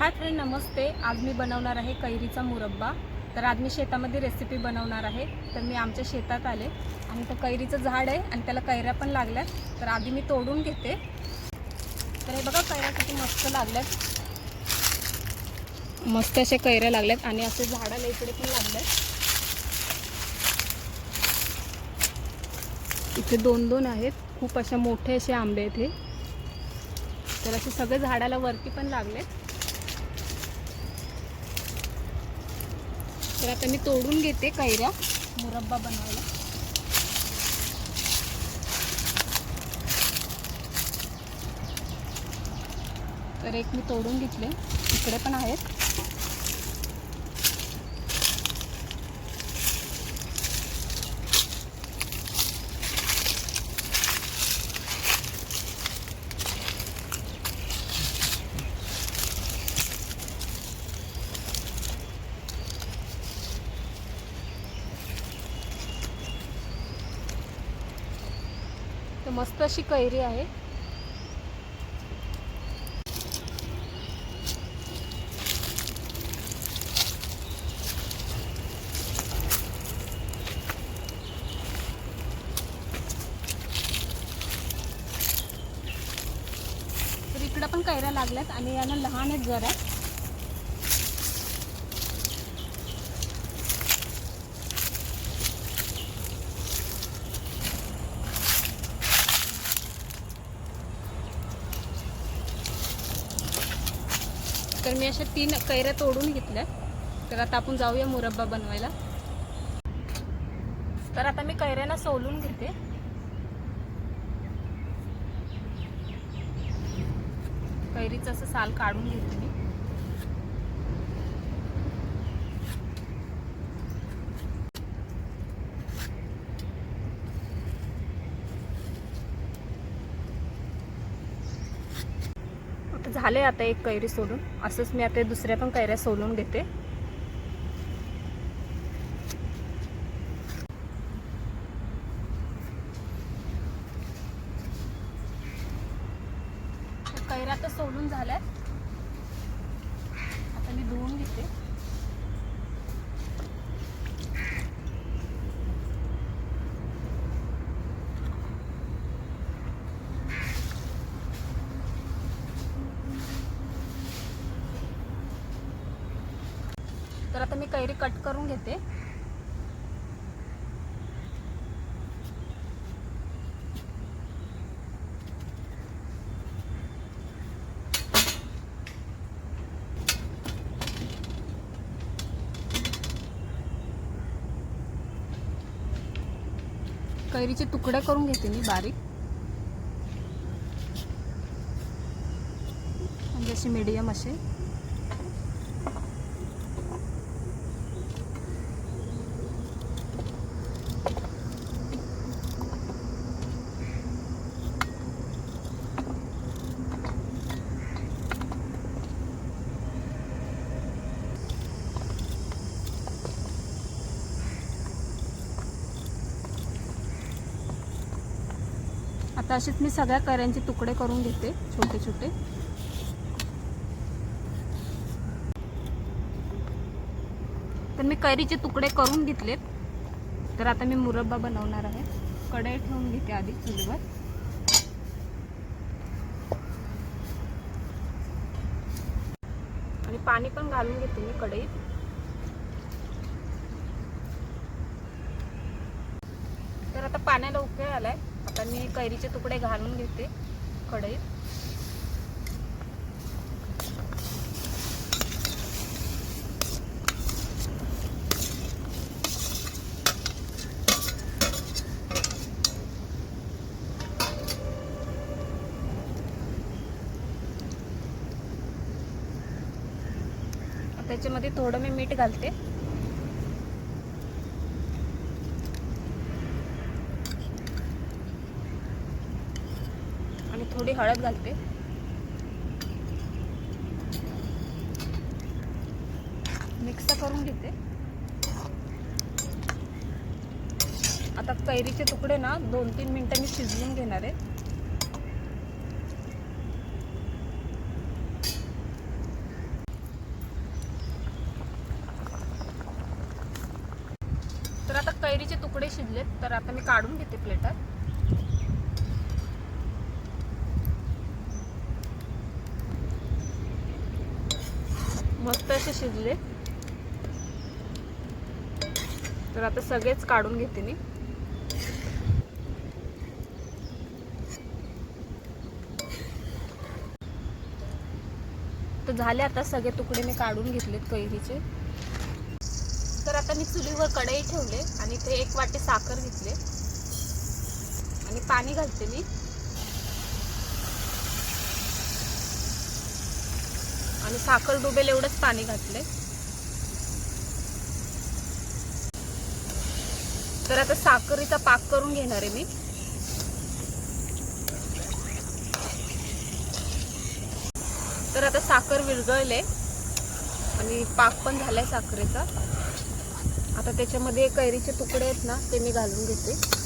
Hi friend नमस्ते. आज मी बनवणार आहे कैरीचा मुरब्बा. तर आज मी शेतामध्ये रेसिपी बनवणार आहे. तर मी आमच्या शेतात आले आणि तर कैरीचं झाड आहे आणि त्याला कैऱ्या पण लागल्यात. तर आधी मी तोडून घेते. तर हे बघा कैऱ्या किती मस्त लागल्यात. मस्त अशा कैऱ्या लागल्यात आणि असे झाडाला इकडे पण लागल्यात. इथे दोन दोन आहेत. खूप अशा मोठे असे आंबे आहेत हे. तर असे सगळे झाडाला वरती पण लागले तर आता मी तोडून घेते कैऱ्या. मुरब्बा बनवायला. तर एक मी तोडून घेतले. इकडे पण आहेत. तर मस्त अशी कैरी आहे. तर इकडं पण कैऱ्या लागल्यात आणि यांना लहान आहेत जरा तर मी अशा तीन कैऱ्या तोडून घेतल्या. तर आता आपण जाऊया मुरब्बा बनवायला. तर आता मी कैऱ्यांना सोलून घेते. कैरीचं असं साल काढून घेते मी आता झाले आता एक कैरी सोलून असंच मी आता दुसऱ्या पण कैऱ्या सोलून घेते. कैऱ्या आता सोलून झाल्या आता मी धुवून घेते तर आता मी कैरी कट करून घेते. कैरीचे तुकडे करून घेते मी बारीक. म्हणजे असे मीडियम असे तसेच असेच मी सगळ्या कऱ्यांचे तुकडे करून घेते छोटे छोटे. तर मी कैरीचे तुकडे करून घेतलेत. तर आता मी मुरब्बा बनवणार आहे. कढई ठेवून घेते आधी चुलीवर. आणि पाणी पण घालून घेते मी कढईत. तर आता पाण्याला उकळ आलाय. आता मी कैरीचे तुकडे घालून घेते कढईत. त्याच्यामध्ये थोडं मी मीठ घालते. थोडी हळद घालते. मिक्स करून घेते. आता कैरीचे तुकडे ना दोन तीन मिनिटांनी शिजवून घेणार आहे. तर आता कैरीचे तुकडे शिजलेत तर आता मी काढून घेते प्लेटात. मस्त असे शिजले. तर आता सगळेच काढून घेते मी. तर झाले आता सगळे तुकडे मी काढून घेतलेत कैरीचे. तर आता मी चुलीवर कढई ठेवले आणि ते एक वाटी साखर घेतले. आणि पाणी घालते मी. आणि साखर डुबेल एवढंच पाणी घातले तर आता साखरीचा पाक करून घेणार आहे मी. तर आता साखर विरघळले आणि पाक पण झालाय साखरेचा. आता त्याच्यामध्ये कैरीचे तुकडे आहेत ना ते मी घालून घेते.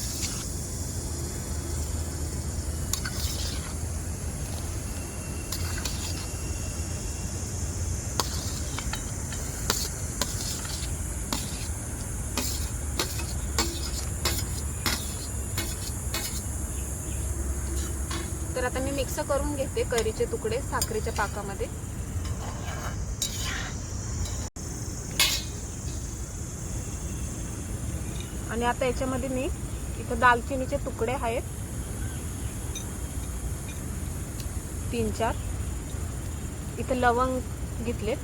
तर आता मी मिक्स करून घेते करीचे तुकडे साखरेच्या पाकामध्ये. आणि आता याच्यामध्ये मी इथं दालचिनीचे तुकडे आहेत. तीन चार. इथं लवंग घेतलेत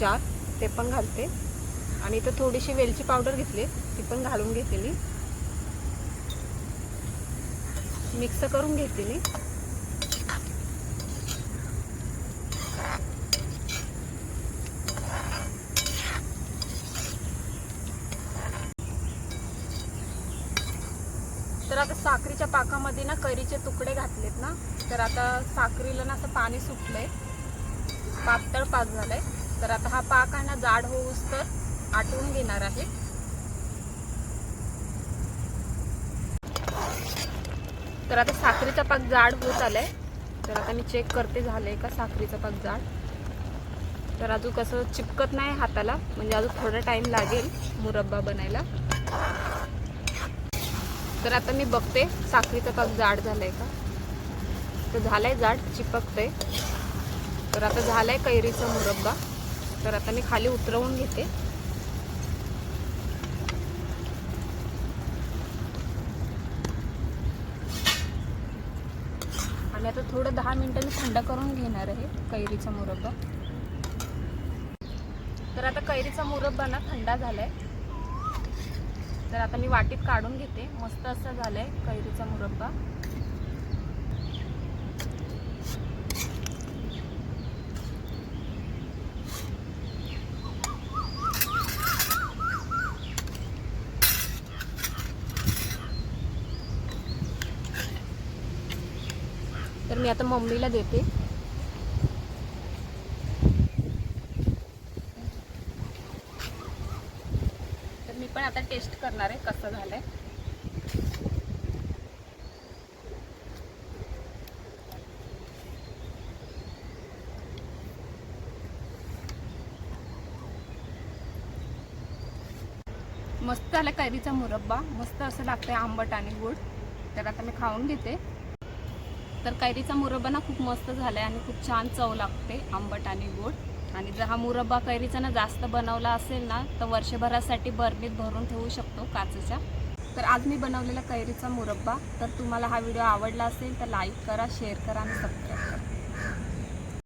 चार. ते पण घालते. आणि इथं थोडीशी वेलची पावडर घेतली ती पण घालून घेतली मिक्स करून घेते मी तर आता साखरीच्या पाकामध्ये ना कैरीचे तुकडे घातलेत ना तर आता साखरीला ना असं पाणी सुटलंय. पातळ पाक झालंय. तर आता हा पाक आहे ना जाड होऊस तर आटवून घेणार आहे. तर आता साखरीचा पाक जाड होत आलाय. तर आता मी चेक करते झालंय का साखरीचा पाक जाड? तर अजून कसं चिपकत नाही हाताला म्हणजे अजून थोडा टाइम लागेल मुरब्बा बनायला. तर आता मी बघते साखरीचा पाक जाड झालाय का? तर झालाय जाड चिपकतंय. तर आता झालाय कैरीचा मुरब्बा. तर आता मी खाली उतरवून घेते. आणि आता थोडं दहा मिनिटं मी थंड करून घेणार आहे कैरीचा मुरब्बा. तर आता कैरीचा मुरब्बा ना थंडा झालाय. तर आता मी वाटीत काढून घेते. मस्त असं झालंय कैरीचा मुरब्बा. तर मी आता मम्मीला देते तर मी पण आता टेस्ट करणार आहे कसं झालंय. मस्त झालं कैरीचा मुरब्बा. मस्त असं लागतंय आंबट आणि गोड. तर आता मी खाऊन घेते. तर कैरीचा मुरब्बा ना खूप मस्त झाला आहे आणि खूप छान चव लागते आंबट आणि गोड. आणि जर हा मुरब्बा कैरीचा ना जास्त बनवला असेल ना तर वर्षभरासाठी बरणीत भरून ठेवू शकतो काचेच्या. तर आज मी बनवलेला कैरीचा मुरब्बा. तर तुम्हाला हा व्हिडिओ आवडला असेल तर लाईक करा शेअर करा आणि सबस्क्राईब करा.